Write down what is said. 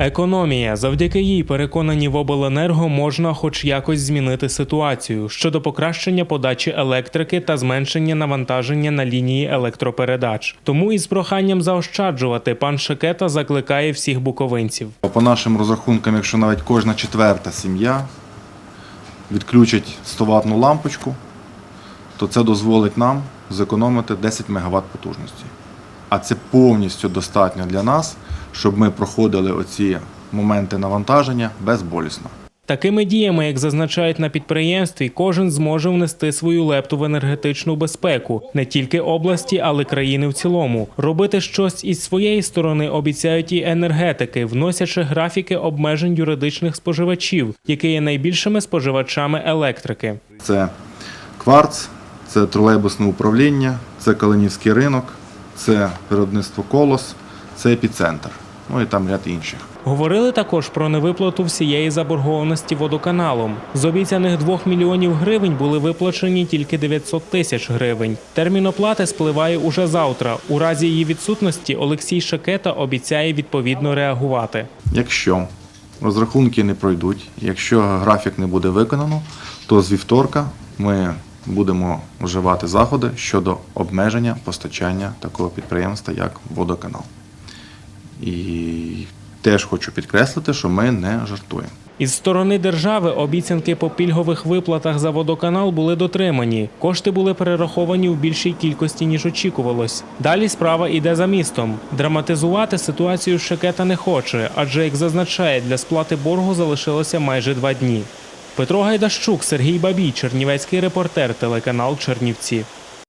Економія. Завдяки їй переконані в обленерго можна хоч якось змінити ситуацію щодо покращення подачі електрики та зменшення навантаження на лінії електропередач. Тому із проханням заощаджувати пан Шекета закликає всіх буковинців. По нашим розрахункам, якщо навіть кожна четверта сім'я відключить 100 ватну лампочку, то це дозволить нам зекономити 10 МВт потужності. А це повністю достатньо для нас, щоб ми проходили оці моменти навантаження безболісно. Такими діями, як зазначають на підприємстві, кожен зможе внести свою лепту в енергетичну безпеку не тільки області, але й країни в цілому. Робити щось із своєї сторони обіцяють і енергетики, вносячи графіки обмежень юридичних споживачів, які є найбільшими споживачами електрики. Це кварц, це тролейбусне управління, це Калинівський ринок, це виробництво колос, це епіцентр. Ну і там ряд інших. Говорили також про невиплату всієї заборгованості водоканалом. З обіцяних 2 мільйонів гривень були виплачені тільки 900 тисяч гривень. Термін оплати спливає уже завтра. У разі її відсутності Олексій Шакета обіцяє відповідно реагувати. Якщо розрахунки не пройдуть, якщо графік не буде виконано, то з вівторка ми будемо вживати заходи щодо обмеження постачання такого підприємства, як водоканал. І теж хочу підкреслити, що ми не жартуємо. Із сторони держави обіцянки по пільгових виплатах за водоканал були дотримані. Кошти були перераховані в більшій кількості ніж очікувалось. Далі справа йде за містом. Драматизувати ситуацію Шекета не хоче, адже як зазначає, для сплати боргу залишилося майже два дні. Петро Гайдащук, Сергій Бабій, Чернівецький репортер, телеканал Чернівці.